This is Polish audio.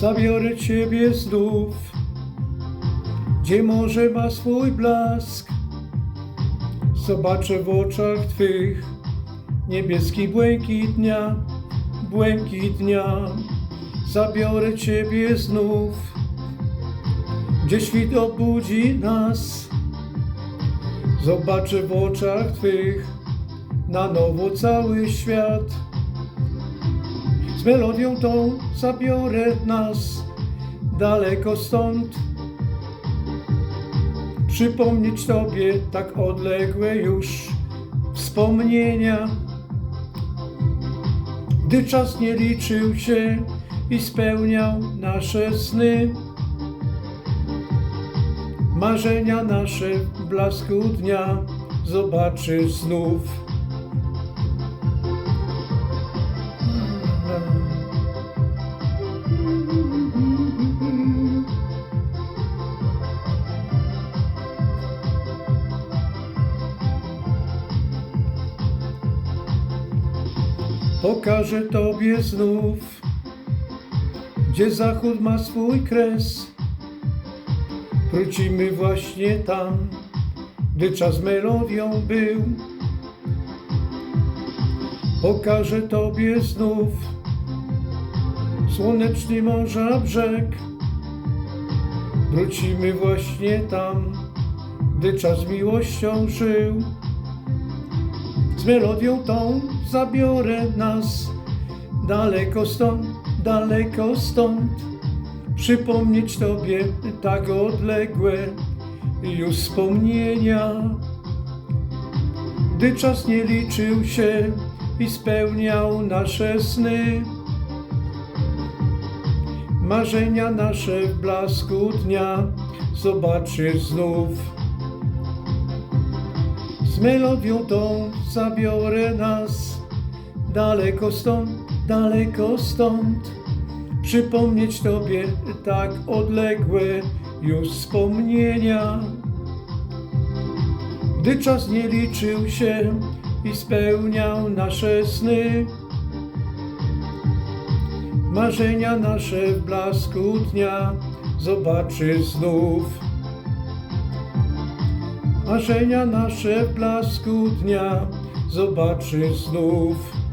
Zabiorę Ciebie znów, gdzie morze ma swój blask. Zobaczę w oczach Twych niebieski błękit dnia, błękit dnia. Zabiorę Ciebie znów, gdzie świt obudzi nas. Zobaczę w oczach Twych na nowo cały świat. Melodią tą zabiorę nas daleko stąd. Przypomnieć Tobie tak odległe już wspomnienia. Gdy czas nie liczył się i spełniał nasze sny. Marzenia nasze w blasku dnia zobaczysz znów. Pokażę Tobie znów, gdzie zachód ma swój kres. Wrócimy właśnie tam, gdy czas melodią był. Pokażę Tobie znów słoneczny morza brzeg. Wrócimy właśnie tam, gdy czas miłością żył. Z melodią tą zabiorę nas daleko stąd, daleko stąd. Przypomnieć Tobie tak odległe już wspomnienia. Gdy czas nie liczył się i spełniał nasze sny. Marzenia nasze w blasku dnia zobaczysz znów. Z melodią tą zabiorę nas daleko stąd, daleko stąd. Przypomnieć Tobie tak odległe już wspomnienia. Gdy czas nie liczył się i spełniał nasze sny. Marzenia nasze w blasku dnia zobaczysz znów. Marzenia nasze w blasku dnia zobaczysz znów.